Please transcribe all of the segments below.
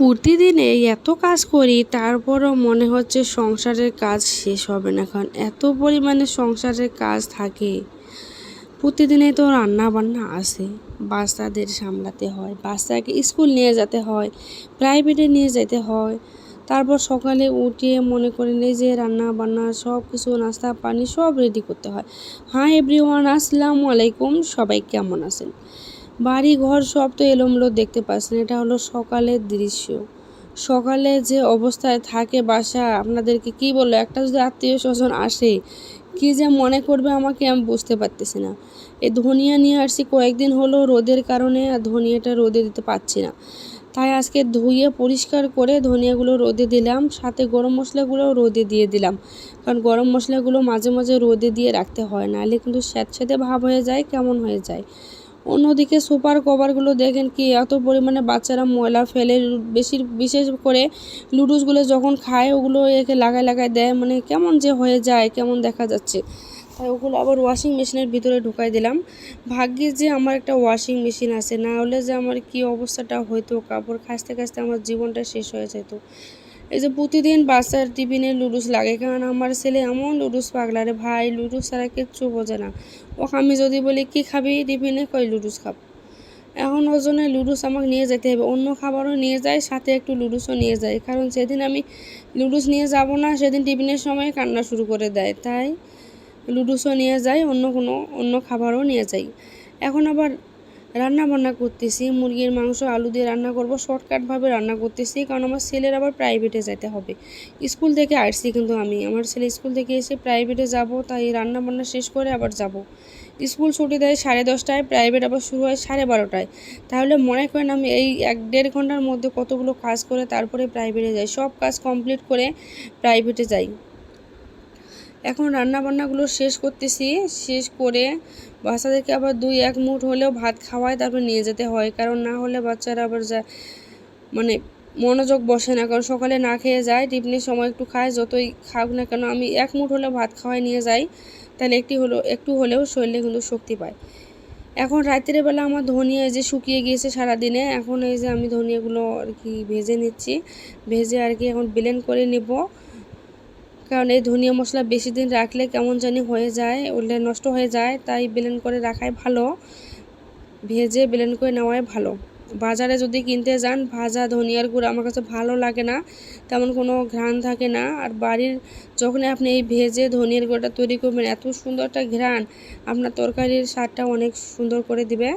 প্রতিদিন এত কাজ করি, তারপরও মনে হচ্ছে সংসারের কাজ শেষ হবে না। কারণ এত পরিমাণে সংসারের কাজ থাকে প্রতিদিনে তো রান্না বান্না আসে বাচ্চাদের সামলাতে হয়, বাচ্চাকে স্কুল নিয়ে যেতে হয় প্রাইভেটে নিয়ে যেতে হয়। তারপর সকালে উঠে মনে করেন এই যে রান্না বান্না সব কিছু নাস্তা, পানি সব রেডি করতে হয়। হাই এভরিওয়ান আসসালামু আলাইকুম, সবাই কেমন আছেন? বাড়ি ঘর সব তো এলোমেলো দেখতে পাচ্ছেন। এটা হলো সকালের দৃশ্য। সকালে যে অবস্থায় থাকে বাসা, আপনাদেরকে কি বলল একটা যদি আত্মীয় স্বজন আসে, কি যে মনে করবে আমাকে আমি বুঝতে পারতেছি না। এই ধনিয়া নিয়ে আসছি, কয়েকদিন হলো রোদের কারণে আর ধনিয়াটা রোদে দিতে পারছি না। তাই আজকে ধুয়ে পরিষ্কার করে ধনিয়াগুলো রোদে দিলাম, সাথে গরম মশলাগুলোও রোদে দিয়ে দিলাম। কারণ গরম মশলাগুলো মাঝে মাঝে রোদে দিয়ে রাখতে হয় না নাহলে কিন্তু স্যাঁতস্যাঁতে ভাব হয়ে যায়, কেমন হয়ে যায়। অন্যদিকে সুপার কভারগুলো দেখেন কি, এত পরিমাণে বাচ্চারা ময়লা ফেলে বেশি বিশেষ করে লুডুসগুলো যখন খায়, ওগুলো একে লাগায় লাগায় দেয় মানে কেমন যে হয়ে যায়, কেমন দেখা যাচ্ছে। তাই ওগুলো আবার ওয়াশিং মেশিনের ভিতরে ঢুকাই দিলাম। ভাগ্যে যে আমার একটা ওয়াশিং মেশিন আছে, না হলে যে আমার কি অবস্থাটা হয়তো কাপড় খাসতে খাসতে আমার জীবনটা শেষ হয়ে যেত এই যে প্রতিদিন বাচ্চার টিফিনে লুডুস লাগে, কারণ আমার ছেলে এমন লুডুস পাগলা রে ভাই লুডুস ছাড়া কিচ্ছু বোঝে না। ও আমি যদি বলি, কি খাবি? টিফিনে কই লুডুস খাব? এখন ওর জন্য লুডুস আমাকে নিয়ে যেতে হবে। অন্য খাবারও নিয়ে যায়, সাথে একটু লুডুসও নিয়ে যায়। কারণ সেদিন আমি লুডুস নিয়ে যাব না, সেদিন টিফিনের সময় কান্না শুরু করে দেয়। তাই লুডুসও নিয়ে যায় অন্য কোনো, অন্য খাবারও নিয়ে যাই। এখন আবার রান্না বান্না করতেছি, মুরগির মাংস, আলু দিয়ে রান্না করব, শর্টকাটভাবে রান্না করতেছি, কারণ আমার ছেলের আবার প্রাইভেটে যেতে হবে। স্কুল থেকে আসছি কিন্তু আমি, আমার ছেলে স্কুল থেকে এসে প্রাইভেটে যাব, তাই রান্না বান্না শেষ করে আবার যাব। স্কুল ছুটি দেয় সাড়ে দশটায় প্রাইভেট আবার শুরু হয় সাড়ে বারোটায়। তাহলে মনে করেন আমি এই এক দেড় ঘণ্টার মধ্যে কতগুলো কাজ করে তারপরে প্রাইভেটে যাই, সব কাজ কমপ্লিট করে প্রাইভেটে যাই। এখন রান্না বান্নাগুলো শেষ করতেছি। শেষ করে বাচ্চাদেরকে আবার দুই এক মুঠ হলেও ভাত খাওয়ায় তারপর নিয়ে যেতে হয়। কারণ না হলে বাচ্চারা আবার যা মানে মনোযোগ বসে না। কারণ সকালে না খেয়ে যায়, টিফিনের সময় একটু খায়, যতই খাক না কেন আমি এক মুঠ হলেও ভাত খাওয়াই নিয়ে যাই। তাহলে একটি হলো, একটু হলেও শরীরে কিন্তু শক্তি পায়। এখন রাত্রের বেলা আমার ধনিয়া যে শুকিয়ে গিয়েছে সারাদিনে, এখন এই যে আমি ধনিয়াগুলো আর কি ভেজে নিচ্ছি। ভেজে আর কি এখন ব্লেন্ড করে নেব। কারণ এই ধনিয়া মশলা বেশি দিন রাখলে কেমন জানি হয়ে যায় ওলে নষ্ট হয়ে যায়, তাই ব্লেন্ড করে রাখাই ভালো, ভেজে ব্লেন্ড করে নেওয়াই ভালো। বাজারে যদি কিনতে যান, ভাজা ধনিয়ার গুঁড়ো আমার কাছে ভালো লাগে না, তেমন কোনো ঘ্রাণ থাকে না। আর বাড়ির যখন আপনি এই ভেজে ধনিয়ার গুঁড়োটা তৈরি করবেন, এত সুন্দর একটা ঘ্রাণ, আপনার তরকারির স্বাদটা অনেক সুন্দর করে দিবে।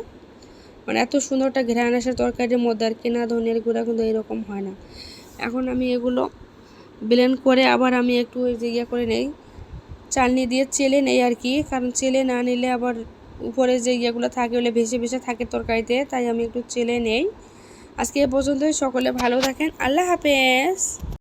মানে এত সুন্দর একটা ঘ্রাণ আসে তরকারির মধ্যে আর কেনা ধনিয়ার গুঁড়া কিন্তু এরকম হয় না। এখন আমি এগুলো ব্লেন্ড করে আবার আমি একটু ওই যে ইয়ে করে নেই, চালনি দিয়ে চেলে নেই আর কি, কারণ চেলে না নিলে আবার উপরে যে ইয়েগুলো থাকে ওগুলো ভেসে ভেসে থাকে তরকারিতে, তাই আমি একটু চেলে নেই। আজকে এ পর্যন্তই, সকলে ভালো থাকেন, আল্লাহ হাফেজ।